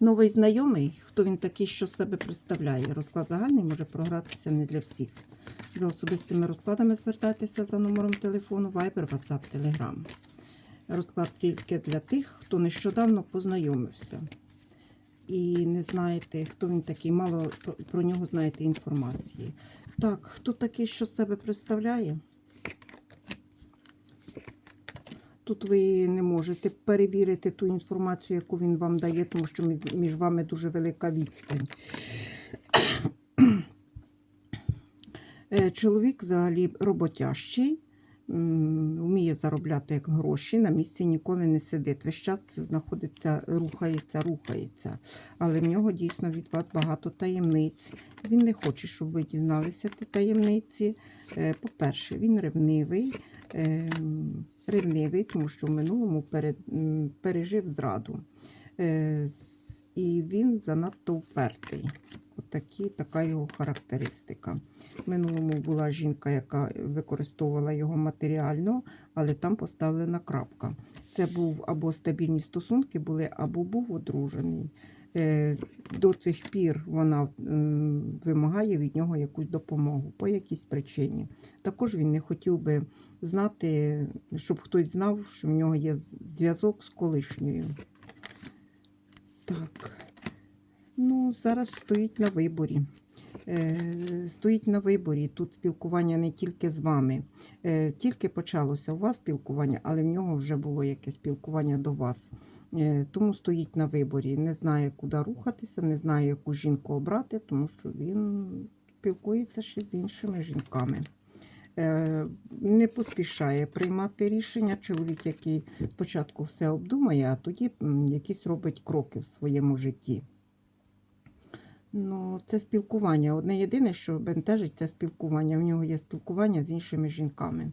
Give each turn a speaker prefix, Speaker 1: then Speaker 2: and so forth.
Speaker 1: Новий знайомий, хто він такий, що себе представляє. Розклад загальний може програтися не для всіх. За особистими розкладами звертайтеся за номером телефону Viber, WhatsApp, Telegram. Розклад тільки для тих, хто нещодавно познайомився. І не знаєте, хто він такий, мало про- нього знаєте інформації. Так, хто такий, що себе представляє? Тут ви не можете перевірити ту інформацію, яку він вам дає, тому що між- вами дуже велика відстань. Е, Чоловік взагалі роботящий, вміє заробляти як гроші, на місці ніколи не сидить. Весь час знаходиться, рухається, рухається. Але в нього дійсно від вас багато таємниць. Він не хоче, щоб ви дізналися ті таємниці. Е, По-перше, він ревнивий. Ем, Ревнивий, тому що в минулому пережив зраду. Е, І він занадто впертий. Отакі, така його характеристика. В минулому була жінка, яка використовувала його матеріально, але там поставлена крапка. Це був або стабільні стосунки були, або був одружений. Е, До цих пір вона вимагає від нього якусь допомогу по якійсь причині. Також він не хотів би знати, щоб хтось знав, що в нього є зв'язок з колишньою. Так. Ну, зараз стоїть на виборі. Е, стоїть на виборі. Тут спілкування не тільки з вами. Е, тільки почалося у вас спілкування, але в нього вже було якесь спілкування до вас. Е, тому стоїть на виборі. Не знає, куди рухатися, не знає, яку жінку обрати, тому що він спілкується ще з іншими жінками. Не поспішає приймати рішення. Чоловік, який спочатку все обдумає, а тоді якісь робить кроки в своєму житті. Ну, це спілкування. Одне єдине, що бентежить, це спілкування. В нього є спілкування з іншими жінками.